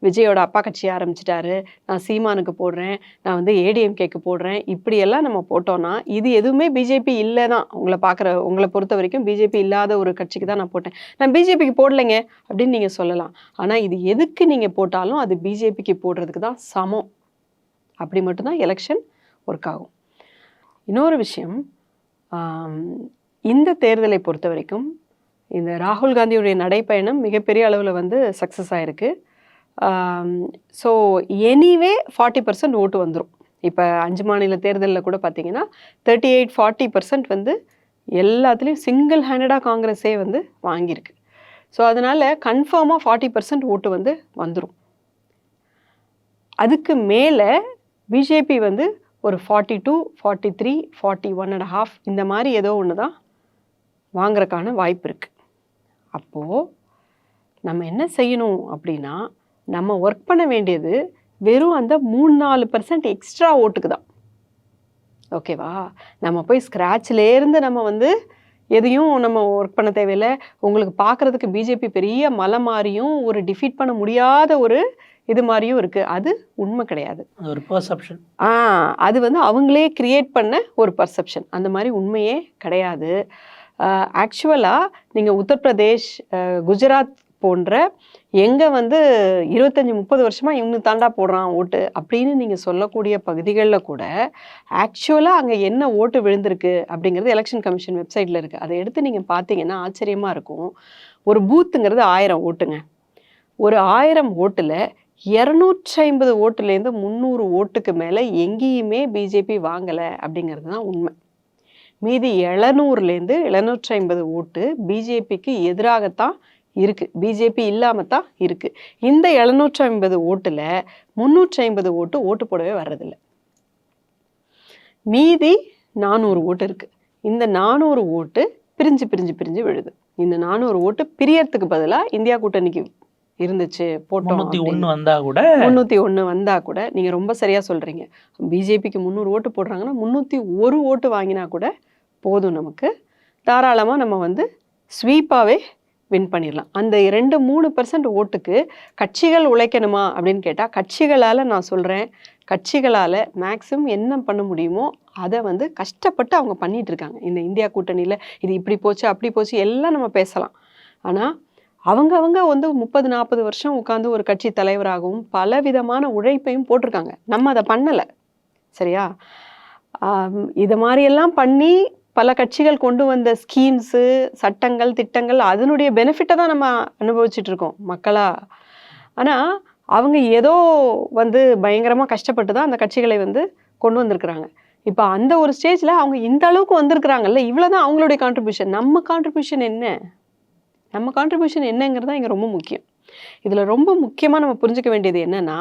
விஜயோட அப்பா கட்சி ஆரம்பிச்சிட்டாரு. நான் சீமானுக்கு போடுறேன். நான் வந்து ஏடிஎம்கேக்கு போடுறேன். இப்படியெல்லாம் நம்ம போட்டோம்னா இது எதுவுமே பிஜேபி இல்லை தான் உங்களை பார்க்குற உங்களை பொறுத்த வரைக்கும் பிஜேபி இல்லாத ஒரு கட்சிக்கு தான் நான் போட்டேன். நான் பிஜேபிக்கு போடலைங்க அப்படின்னு நீங்கள் சொல்லலாம். ஆனால் இது எதுக்கு நீங்கள் போட்டாலும் அது பிஜேபிக்கு போடுறதுக்கு தான் சமம். அப்படி மட்டும்தான் எலெக்ஷன் ஒர்க் ஆகும். இன்னொரு விஷயம் இந்த தேர்தலை பொறுத்த வரைக்கும் இந்த ராகுல் காந்தியுடைய நடைப்பயணம் மிகப்பெரிய அளவில் வந்து சக்ஸஸ் ஆகிருக்கு ஸோ எனிவே ஃபார்ட்டி பர்சன்ட் ஓட்டு வந்துடும் இப்போ அஞ்சு மாநில தேர்தலில் கூட பார்த்தீங்கன்னா தேர்ட்டி எயிட் ஃபார்ட்டி பர்சன்ட் வந்து எல்லாத்துலேயும் சிங்கிள் ஹேண்டடாக காங்கிரஸே வந்து வாங்கியிருக்கு. ஸோ அதனால் கன்ஃபார்மாக ஃபார்ட்டி பர்சன்ட் ஓட்டு வந்து வந்துடும் அதுக்கு மேலே பிஜேபி வந்து ஒரு forty two forty three forty one and half இந்த மாதிரி ஏதோ ஒன்று தான் வாங்குறதுக்கான வாய்ப்பு இருக்குது அப்போது நம்ம என்ன செய்யணும் அப்படின்னா நம்ம ஒர்க் பண்ண வேண்டியது வெறும் அந்த மூணு நாலு பர்சன்ட் எக்ஸ்ட்ரா ஓட்டுக்கு தான். ஓகேவா நம்ம போய் ஸ்க்ராட்ச்லேருந்து நம்ம வந்து எதையும் நம்ம ஒர்க் பண்ண தேவையில்லை. உங்களுக்கு பார்க்குறதுக்கு பிஜேபி பெரிய மலை மாறியும் ஒரு டிஃபீட் பண்ண முடியாத ஒரு இது மாதிரியும் இருக்குது அது உண்மை கிடையாது. அது ஒரு பர்செப்ஷன் ஆ அது வந்து அவங்களே கிரியேட் பண்ண ஒரு பர்செப்ஷன் அந்த மாதிரி உண்மையே கிடையாது. ஆக்சுவலாக நீங்கள் உத்தரப்பிரதேஷ் குஜராத் போன்ற எங்கே வந்து இருபத்தஞ்சி முப்பது வருஷமாக இவங்க தாண்டா போடுறான் ஓட்டு அப்படின்னு நீங்கள் சொல்லக்கூடிய பகுதிகளில் கூட ஆக்சுவலாக அங்கே என்ன ஓட்டு விழுந்திருக்கு அப்படிங்கிறது எலெக்ஷன் கமிஷன் வெப்சைட்டில் இருக்குது அதை எடுத்து நீங்கள் பார்த்தீங்கன்னா ஆச்சரியமாக இருக்கும். ஒரு பூத்துங்கிறது ஆயிரம் ஓட்டுங்க. ஒரு ஆயிரம் ஓட்டில் இரநூற்றி ஐம்பது ஓட்டுலேருந்து முந்நூறு ஓட்டுக்கு மேலே எங்கேயுமே பிஜேபி வாங்கலை அப்படிங்கிறது தான் உண்மை. மீதி எழுநூறுலேருந்து எழுநூற்றி ஐம்பது ஓட்டு பிஜேபிக்கு எதிராகத்தான் இருக்குது பிஜேபி இல்லாமல் தான் இருக்குது இந்த எழுநூற்றி ஐம்பது ஓட்டில் முந்நூற்றி ஐம்பது ஓட்டு ஓட்டு போடவே வர்றதில்ல. மீதி நானூறு ஓட்டு இருக்குது இந்த நானூறு ஓட்டு பிரிஞ்சு பிரிஞ்சு பிரிஞ்சு விழுது. இந்த நானூறு ஓட்டு பிரியறதுக்கு பதிலாக இந்தியா கூட்டணிக்கு இருந்துச்சு போட்டோம் முந்நூற்றி. ஒன்று வந்தால் கூட முந்நூற்றி ஒன்று வந்தால் கூட நீங்கள் ரொம்ப சரியாக சொல்கிறீங்க பிஜேபிக்கு முந்நூறு ஓட்டு போடுறாங்கன்னா முந்நூற்றி ஒரு ஓட்டு வாங்கினா கூட போதும் நமக்கு. தாராளமாக நம்ம வந்து ஸ்வீப்பாகவே வின் பண்ணிடலாம். அந்த ரெண்டு மூணு பர்சன்ட் ஓட்டுக்கு கட்சிகள் உழைக்கணுமா அப்படின்னு கேட்டால் கட்சிகளால் நான் சொல்கிறேன் கட்சிகளால் மேக்ஸிமம் என்ன பண்ண முடியுமோ அதை வந்து கஷ்டப்பட்டு அவங்க பண்ணிட்டு இருக்காங்க. இந்த இந்தியா கூட்டணியில் இது இப்படி போச்சு அப்படி போச்சு எல்லாம் நம்ம பேசலாம். ஆனால் அவங்க அவங்க வந்து முப்பது நாற்பது வருஷம் உட்காந்து ஒரு கட்சி தலைவராகவும் பல விதமான உழைப்பையும் போட்டிருக்காங்க. நம்ம அதை பண்ணலை. சரியா? இது மாதிரியெல்லாம் பண்ணி பல கட்சிகள் கொண்டு வந்த ஸ்கீம்ஸு சட்டங்கள் திட்டங்கள் அதனுடைய பெனிஃபிட்டை தான் நம்ம அனுபவிச்சுட்டு இருக்கோம் மக்களாக ஆனால் அவங்க ஏதோ வந்து பயங்கரமாக கஷ்டப்பட்டு தான் அந்த கட்சிகளை வந்து கொண்டு வந்திருக்கிறாங்க. இப்போ அந்த ஒரு ஸ்டேஜில் அவங்க இந்த அளவுக்கு வந்திருக்கிறாங்கல்ல இவ்வளோ தான் அவங்களுடைய கான்ட்ரிபியூஷன் நம்ம கான்ட்ரிபியூஷன் என்ன? நம்ம கான்ட்ரிபியூஷன் என்னங்கிறது தான் இங்கே ரொம்ப முக்கியம். இதில் ரொம்ப முக்கியமாக நம்ம புரிஞ்சிக்க வேண்டியது என்னென்னா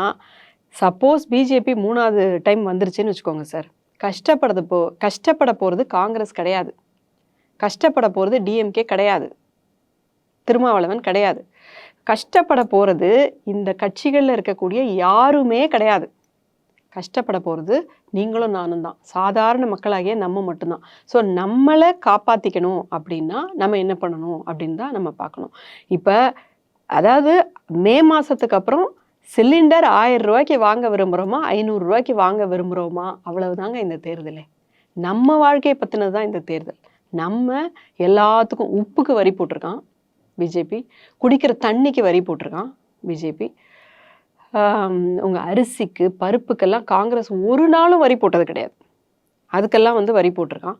சப்போஸ் பிஜேபி மூணாவது டைம் வந்துருச்சுன்னு வச்சுக்கோங்க சார் கஷ்டப்படுறது போ கஷ்டப்பட போகிறது காங்கிரஸ் கிடையாது. கஷ்டப்பட போகிறது டிஎம்கே கிடையாது. திருமாவளவன் கிடையாது. கஷ்டப்பட போகிறது இந்த கட்சிகளில் இருக்கக்கூடிய யாருமே கிடையாது. கஷ்டப்பட போகிறது நீங்களும் நானும் தான். சாதாரண மக்களாகிய நம்ம மட்டும்தான். ஸோ நம்மளை காப்பாற்றிக்கணும் அப்படின்னா நம்ம என்ன பண்ணணும் அப்படின்னு தான் நம்ம பார்க்கணும். இப்போ அதாவது மே மாதத்துக்கு அப்புறம் சிலிண்டர் ஆயிரம் ரூபாய்க்கு வாங்க விரும்புகிறோமா ஐநூறுரூவாய்க்கு வாங்க விரும்புகிறோமா அவ்வளவுதாங்க இந்த தேர்தலே. நம்ம வாழ்க்கையை பற்றினது தான் இந்த தேர்தல். நம்ம எல்லாத்துக்கும் உப்புக்கு வரி போட்டிருக்கான். பிஜேபி குடிக்கிற தண்ணிக்கு வரி போட்டிருக்கான். பிஜேபி உங்கள் அரிசிக்கு பருப்புக்கெல்லாம் காங்கிரஸ் ஒரு நாளும் வரி போட்டது கிடையாது. அதுக்கெல்லாம் வந்து வரி போட்டிருக்கான்.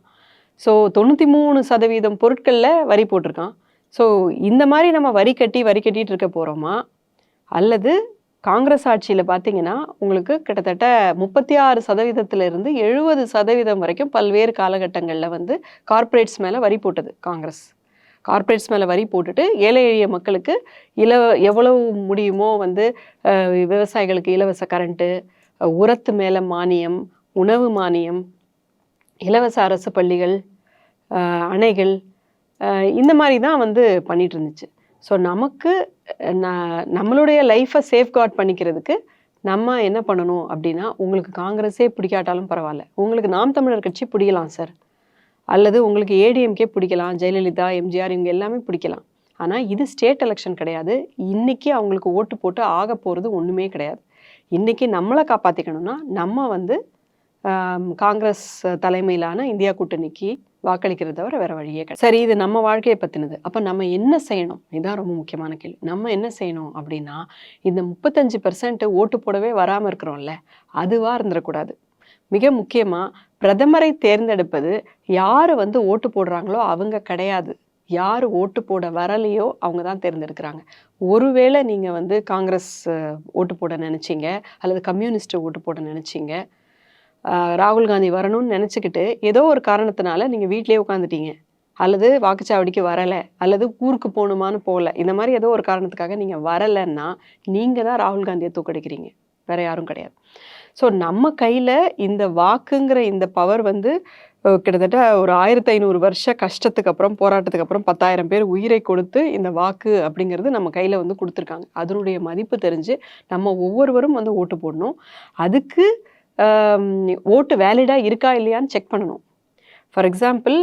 ஸோ தொண்ணூற்றி மூணு சதவீதம் பொருட்களில் வரி போட்டிருக்கான். ஸோ இந்த மாதிரி நம்ம வரி கட்டி வரி கட்டிகிட்டு இருக்க போகிறோமா அல்லது காங்கிரஸ் ஆட்சியில் பார்த்தீங்கன்னா உங்களுக்கு கிட்டத்தட்ட முப்பத்தி ஆறு சதவீதத்திலிருந்து எழுபது சதவீதம் வரைக்கும் பல்வேறு காலகட்டங்களில் வந்து கார்ப்பரேட்ஸ் மேலே வரி போட்டது காங்கிரஸ். கார்ப்பரேட்ஸ் மேலே வரி போட்டுட்டு ஏழை எளிய மக்களுக்கு இல எவ்வளவு முடியுமோ வந்து விவசாயிகளுக்கு இலவச கரண்ட்டு உரத்து மேலே மானியம் உணவு மானியம் இலவச அரசு பள்ளிகள் அணைகள் இந்த மாதிரி தான் வந்து பண்ணிகிட்டு இருந்துச்சு. ஸோ நமக்கு நான் நம்மளுடைய லைஃப்பை சேஃப்கார்ட் பண்ணிக்கிறதுக்கு நம்ம என்ன பண்ணணும் அப்படின்னா உங்களுக்கு காங்கிரஸே பிடிக்காட்டாலும் பரவாயில்ல. உங்களுக்கு நாம் தமிழர் கட்சி பிடிக்கலாம் சார். அல்லது உங்களுக்கு ஏடிஎம்கே பிடிக்கலாம் ஜெயலலிதா எம்ஜிஆர் இவங்க எல்லாமே பிடிக்கலாம். ஆனால் இது ஸ்டேட் எலெக்ஷன் கிடையாது. இன்றைக்கி அவங்களுக்கு ஓட்டு போட்டு ஆக போகிறது ஒன்றுமே கிடையாது. இன்றைக்கி நம்மளை காப்பாற்றிக்கணும்னா நம்ம வந்து காங்கிரஸ் தலைமையிலான இந்தியா கூட்டணிக்கு வாக்களிக்கிறத தவிர வேறு வழியே கிடையாது. சரி இது நம்ம வாழ்க்கையை பற்றினது அப்போ நம்ம என்ன செய்யணும்? இதுதான் ரொம்ப முக்கியமான கேள்வி. நம்ம என்ன செய்யணும் அப்படின்னா இந்த முப்பத்தஞ்சு பர்சன்ட் ஓட்டு போடவே வராமல் இருக்கிறோம்ல அதுவாக இருந்துடக்கூடாது மிக முக்கியமாக பிரதமரை தேர்ந்தெடுப்பது யார் வந்து ஓட்டு போடுறாங்களோ அவங்க கிடையாது. யார் ஓட்டு போட வரலையோ அவங்க தான் தேர்ந்தெடுக்கிறாங்க. ஒருவேளை நீங்கள் வந்து காங்கிரஸ் ஓட்டு போட நினச்சிங்க அல்லது கம்யூனிஸ்ட் ஓட்டு போட நினச்சிங்க ராகுல் காந்தி வரணும்னு நினச்சிக்கிட்டு ஏதோ ஒரு காரணத்தினால நீங்கள் வீட்டிலே உட்காந்துட்டீங்க அல்லது வாக்குச்சாவடிக்கு வரலை அல்லது ஊருக்கு போகணுமான்னு போகல இந்த மாதிரி ஏதோ ஒரு காரணத்துக்காக நீங்கள் வரலைன்னா நீங்கள் தான் ராகுல் காந்தியை தூக்கடிக்கிறீங்க வேறு யாரும் கிடையாது. ஸோ நம்ம கையில் இந்த வாக்குங்கிற இந்த பவர் வந்து கிட்டத்தட்ட ஒரு ஆயிரத்தி ஐநூறு வருஷ கஷ்டத்துக்கு அப்புறம் போராட்டத்துக்கு அப்புறம் பத்தாயிரம் பேர் உயிரை கொடுத்து இந்த வாக்கு அப்படிங்கிறது நம்ம கையில் வந்து கொடுத்துருக்காங்க. அதனுடைய மதிப்பு தெரிஞ்சு நம்ம ஒவ்வொருவரும் வந்து ஓட்டு போடணும். அதுக்கு ஓட்டு வேலிடாக இருக்கா இல்லையான்னு செக் பண்ணணும். ஃபார் எக்ஸாம்பிள்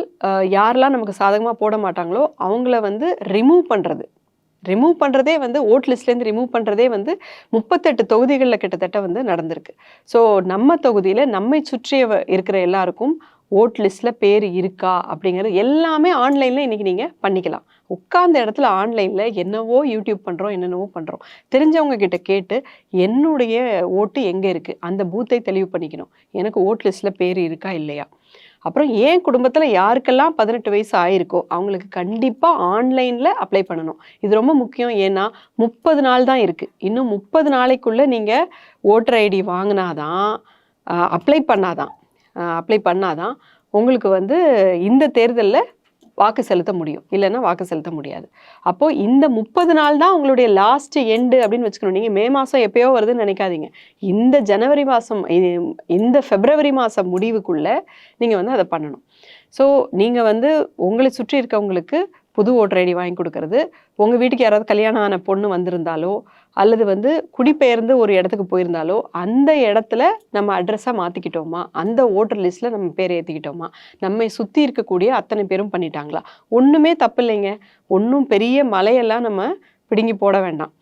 யாரெல்லாம் நமக்கு சாதகமாக போட மாட்டாங்களோ அவங்கள வந்து ரிமூவ் பண்ணுறது ரிமூவ் பண்ணுறதே வந்து ஓட் லிஸ்ட்லேருந்து ரிமூவ் பண்ணுறதே வந்து முப்பத்தெட்டு தொகுதிகளில் கிட்டத்தட்ட வந்து நடந்திருக்கு. ஸோ நம்ம தொகுதியில் நம்மை சுற்றிய வ- இருக்கிற எல்லாருக்கும் ஓட் லிஸ்ட்டில் பேர் இருக்கா அப்படிங்கிறது எல்லாமே ஆன்லைனில் இன்றைக்கி நீங்கள் பண்ணிக்கலாம். உட்கார்ந்த இடத்துல ஆன்லைனில் என்னவோ யூடியூப் பண்ணுறோம் என்னென்னவோ பண்ணுறோம் தெரிஞ்சவங்க கிட்ட கேட்டு என்னுடைய ஓட்டு எங்கே இருக்குது அந்த பூத்தை தெளிவு பண்ணிக்கணும். எனக்கு ஓட் லிஸ்ட்டில் பேர் இருக்கா இல்லையா? அப்புறம் ஏன் குடும்பத்தில் யாருக்கெல்லாம் பதினெட்டு வயசு ஆயிருக்கோ அவங்களுக்கு கண்டிப்பாக ஆன்லைனில் அப்ளை பண்ணணும். இது ரொம்ப முக்கியம். ஏன்னா முப்பது நாள் தான் இருக்குது இன்னும் முப்பது நாளைக்குள்ளே நீங்கள் ஓட்டர் ஐடி வாங்கினாதான் அப்ளை பண்ணாதான் அப்ளை பண்ணாதான் உங்களுக்கு வந்து இந்த தேர்தலில் வாக்கு செலுத்த முடியும். இல்லைன்னா வாக்கு செலுத்த முடியாது. அப்போது இந்த முப்பது நாள் தான் உங்களுடைய லாஸ்ட் எண்டு அப்படின்னு வச்சுக்கணும். நீங்கள் மே மாதம் எப்பயோ வருதுன்னு நினைக்காதீங்க. இந்த ஜனவரி மாதம் இந்த பிப்ரவரி மாதம் முடிவுக்குள்ளே நீங்கள் வந்து அதை பண்ணணும். ஸோ நீங்கள் வந்து உங்களை சுற்றி இருக்கவங்களுக்கு புது ஓட்டர் ஐடி வாங்கி கொடுக்கறது. உங்கள் வீட்டுக்கு யாராவது கல்யாணம் ஆன பொண்ணு வந்திருந்தாலோ அல்லது வந்து குடிபெயர்ந்து ஒரு இடத்துக்கு போயிருந்தாலோ அந்த இடத்துல நம்ம அட்ரஸாக மாற்றிக்கிட்டோமா அந்த ஓட்டர் லிஸ்ட்டில் நம்ம பேர் ஏற்றிக்கிட்டோமா நம்மை சுற்றி இருக்கக்கூடிய அத்தனை பேரும் பண்ணிட்டாங்களா? ஒன்றுமே தப்பு இல்லைங்க ஒன்றும் பெரிய மலையெல்லாம் நம்ம பிடுங்கி போட வேண்டாம்.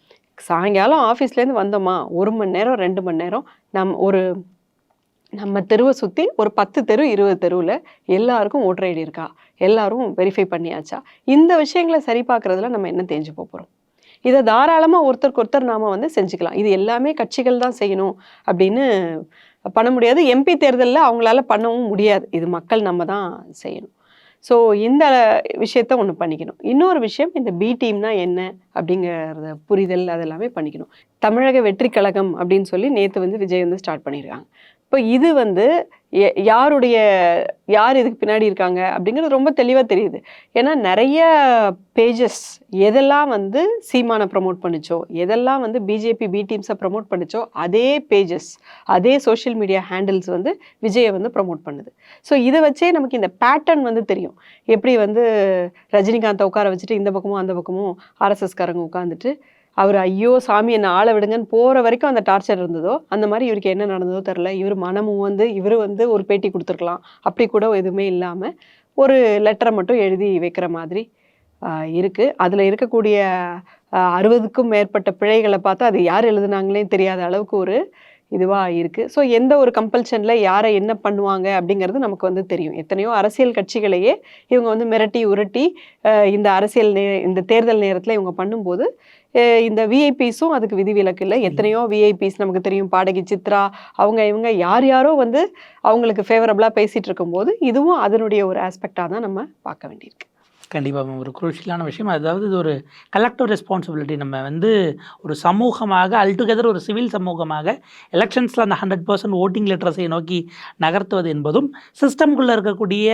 சாயங்காலம் ஆஃபீஸ்லேருந்து வந்தோமா? ஒரு மணி நேரம் ரெண்டு மணி நேரம் நம் ஒரு நம்ம தெருவை சுற்றி ஒரு பத்து தெரு இருபது தெருவில் எல்லாருக்கும் ஓட்டர் ஐடி இருக்கா? எல்லாரும் வெரிஃபை பண்ணியாச்சா? இந்த விஷயங்களை சரி பார்க்குறதுல நம்ம என்ன தெரிஞ்சு போகிறோம் இதை தாராளமாக ஒருத்தருக்கு ஒருத்தர் நாம் வந்து செஞ்சுக்கலாம். இது எல்லாமே கட்சிகள் தான் செய்யணும் அப்படின்னு பண்ண முடியாது. எம்பி தேர்தலில் அவங்களால பண்ணவும் முடியாது. இது மக்கள் நம்ம தான் செய்யணும். ஸோ இந்த விஷயத்த ஒன்று பண்ணிக்கணும். இன்னொரு விஷயம் இந்த பி டீம்னா என்ன அப்படிங்கிறத புரிதல் அதெல்லாமே பண்ணிக்கணும். தமிழக வெற்றி கழகம் அப்படின்னு சொல்லி நேற்று வந்து விஜய் வந்து ஸ்டார்ட் பண்ணியிருக்காங்க இப்போ இது வந்து எ- யாருடைய யார் இதுக்கு பின்னாடி இருக்காங்க அப்படிங்கிறது ரொம்ப தெளிவாக தெரியுது. ஏன்னா நிறைய பேஜஸ் எதெல்லாம் வந்து சீமானை ப்ரமோட் பண்ணுச்சோ எதெல்லாம் வந்து பிஜேபி பி டீம்ஸை ப்ரமோட் பண்ணுச்சோ அதே பேஜஸ் அதே சோஷியல் மீடியா ஹேண்டில்ஸ் வந்து விஜயை வந்து ப்ரமோட் பண்ணுது. ஸோ இதை வச்சே நமக்கு இந்த பேட்டர்ன் வந்து தெரியும். எப்படி வந்து ரஜினிகாந்தை உட்கார வச்சுட்டு இந்த பக்கமும் அந்த பக்கமும் ஆர்எஸ்எஸ்காரங்க உட்காந்துட்டு அவர் ஐயோ சாமி என்னை ஆள விடுங்கன்னு போகிற வரைக்கும் அந்த டார்ச்சர் இருந்ததோ அந்த மாதிரி இவருக்கு என்ன நடந்ததோ தெரில இவர் மனமும் வந்து இவர் வந்து ஒரு பேட்டி கொடுத்துருக்கலாம். அப்படி கூட எதுவுமே இல்லாமல் ஒரு லெட்டரை மட்டும் எழுதி வைக்கிற மாதிரி இருக்குது அதில் இருக்கக்கூடிய அறுபதுக்கும் மேற்பட்ட பிழைகளை பார்த்து அது யார் எழுதுனாங்களே தெரியாத அளவுக்கு ஒரு இதுவாக இருக்குது ஸோ எந்த ஒரு கம்பல்ஷனில் யாரை என்ன பண்ணுவாங்க அப்படிங்கிறது நமக்கு வந்து தெரியும். எத்தனையோ அரசியல் கட்சிகளையே இவங்க வந்து மிரட்டி உருட்டி இந்த அரசியல் நே இந்த தேர்தல் நேரத்தில் இவங்க பண்ணும்போது இந்த விஐபிஸும் அதுக்கு விதிவிலக்கு இல்லை. எத்தனையோ விஐபிஸ் நமக்கு தெரியும். பாடகி சித்ரா அவங்க இவங்க யார் யாரோ வந்து அவங்களுக்கு ஃபேவரபுளாக பேசிகிட்டு இருக்கும்போது இதுவும் அதனுடைய ஒரு ஆஸ்பெக்டாக தான் நம்ம பார்க்க வேண்டியிருக்கு. கண்டிப்பாக ஒரு குரூஷியலான விஷயம். அதாவது இது ஒரு கலெக்டிவ் ரெஸ்பான்சிபிலிட்டி நம்ம வந்து ஒரு சமூகமாக அல்டுகெதர் ஒரு சிவில் சமூகமாக எலெக்ஷன்ஸில் அந்த ஹண்ட்ரட் பர்சன்ட் ஓட்டிங் லிட்ரஸை நோக்கி நகர்த்துவது என்பதும் சிஸ்டம்குள்ளே இருக்கக்கூடிய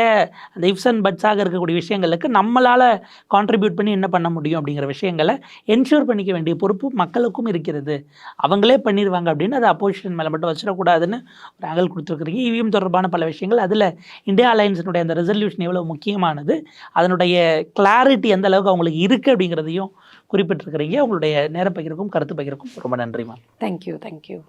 அந்த இஃப்ஸ் அண்ட் பட்ஸாக இருக்கக்கூடிய விஷயங்களுக்கு நம்மளால் கான்ட்ரிபியூட் பண்ணி என்ன பண்ண முடியும் அப்படிங்கிற விஷயங்களை என்ஷூர் பண்ணிக்க வேண்டிய பொறுப்பு மக்களுக்கும் இருக்கிறது. அவங்களே பண்ணிடுவாங்க அப்படின்னு அதை அப்போசிஷன் மேலே மட்டும் வச்சிடக்கூடாதுன்னு ஒரு ஆங்கல் கொடுத்துருக்குறீங்க. இவிஎம் தொடர்பான பல விஷயங்கள். அதில் இந்தியா அலையன்ஸினுடைய அந்த ரெசல்யூஷன் எவ்வளோ முக்கியமானது அதனுடைய கிளாரிட்டி எந்த அளவுக்கு அவங்களுக்கு இருக்குது அப்படிங்கிறதையும் குறிப்பிட்டிருக்கிறீங்க. உங்களுடைய நேர பகிர்வுக்கும் கருத்து பகிர்வுக்கும் ரொம்ப நன்றிமா தேங்க்யூ தேங்க்யூ